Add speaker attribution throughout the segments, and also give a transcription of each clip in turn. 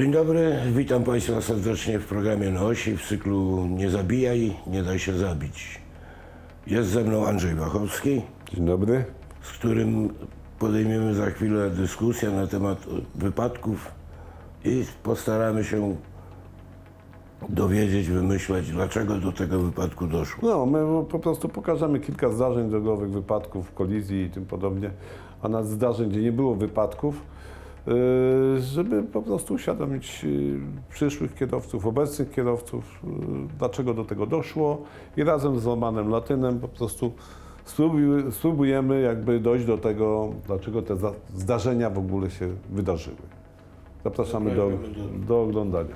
Speaker 1: Dzień dobry, witam Państwa serdecznie w programie na osi w cyklu Nie zabijaj, nie daj się zabić. Jest ze mną Andrzej Wachowski,
Speaker 2: Dzień dobry.
Speaker 1: z którym podejmiemy za chwilę dyskusję na temat wypadków i postaramy się dowiedzieć, wymyśleć, dlaczego do tego wypadku doszło.
Speaker 2: No, my po prostu pokażemy kilka zdarzeń drogowych, wypadków, kolizji i tym podobnie, a na zdarzeń, gdzie nie było wypadków, żeby po prostu uświadomić yy, przyszłych kierowców, obecnych kierowców, yy, dlaczego do tego doszło i razem z Romanem Latynem po prostu spróbuj- spróbujemy jakby dojść do tego, dlaczego te zdarzenia w ogóle się wydarzyły. Zapraszamy do, do
Speaker 1: oglądania.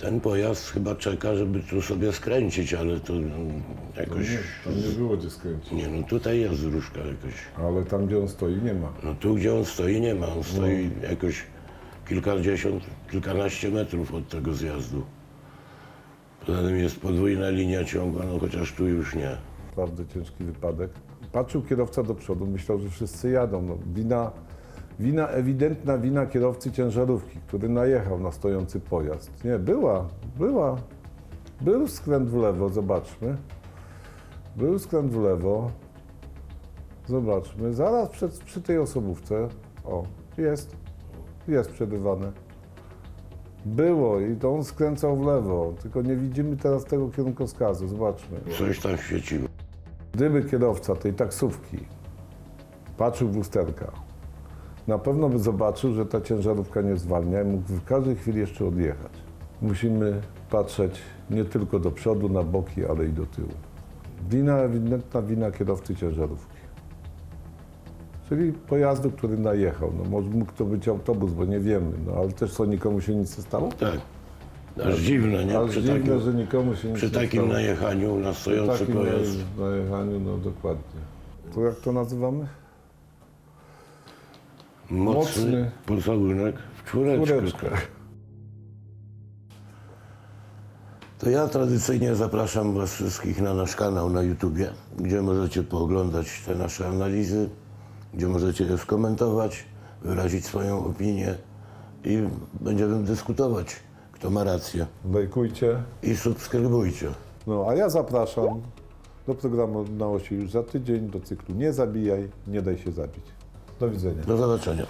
Speaker 1: Ten pojazd chyba czeka, żeby tu sobie skręcić, ale to mm, jakoś...
Speaker 3: Tam nie było gdzie skręcić.
Speaker 1: Nie, no tutaj jest dróżka jakoś.
Speaker 3: Ale tam, gdzie on stoi, nie ma.
Speaker 1: No tu, gdzie on stoi, nie ma. On stoi jakoś kilkadziesiąt, kilkanaście metrów od tego zjazdu. Poza tym jest podwójna linia ciągła, no chociaż tu już nie.
Speaker 2: Bardzo ciężki wypadek. Patrzył kierowca do przodu, myślał, że wszyscy jadą. No, wina, wina, ewidentna wina kierowcy ciężarówki, który najechał na stojący pojazd. Nie, była, była. Był skręt w lewo, zobaczmy. Był skręt w lewo. Zobaczmy, zaraz przed, przy tej osobówce. O, jest. Jest przebywane. Było i to on skręcał w lewo, tylko nie widzimy teraz tego kierunkowskazu. Zobaczmy.
Speaker 1: Coś tam świeciło.
Speaker 2: Gdyby kierowca tej taksówki patrzył w lusterka, na pewno by zobaczył, że ta ciężarówka nie zwalnia i mógł w każdej chwili jeszcze odjechać. Musimy patrzeć nie tylko do przodu, na boki, ale i do tyłu. Wina, ewidentna wina kierowcy ciężarówki. Czyli pojazdu, który najechał. No, może mógł to być autobus, bo nie wiemy, no, ale też co, nikomu się nic nie stało?
Speaker 1: Tak. Aż dziwne, nie?
Speaker 2: Aż
Speaker 1: Przy
Speaker 2: dziwne,
Speaker 1: takim,
Speaker 2: że nikomu się nic
Speaker 1: przy
Speaker 2: nie
Speaker 1: takim
Speaker 2: stało.
Speaker 1: najechaniu na
Speaker 2: Przy
Speaker 1: stojący
Speaker 2: takim
Speaker 1: pojazd.
Speaker 2: naje- najechaniu, no dokładnie. To jak to nazywamy?
Speaker 1: Mocny
Speaker 2: mocny
Speaker 1: pocałunek w czwóreczkę.
Speaker 2: Czwóreczkę.
Speaker 1: To ja tradycyjnie zapraszam Was wszystkich na nasz kanał na YouTubie, gdzie możecie pooglądać te nasze analizy, gdzie możecie je skomentować, wyrazić swoją opinię i będziemy dyskutować, kto ma rację.
Speaker 2: Lajkujcie.
Speaker 1: I subskrybujcie.
Speaker 2: No, a ja zapraszam do programu na osi już za tydzień, do cyklu Nie zabijaj, nie daj się zabić. Do widzenia.
Speaker 1: Do zobaczenia.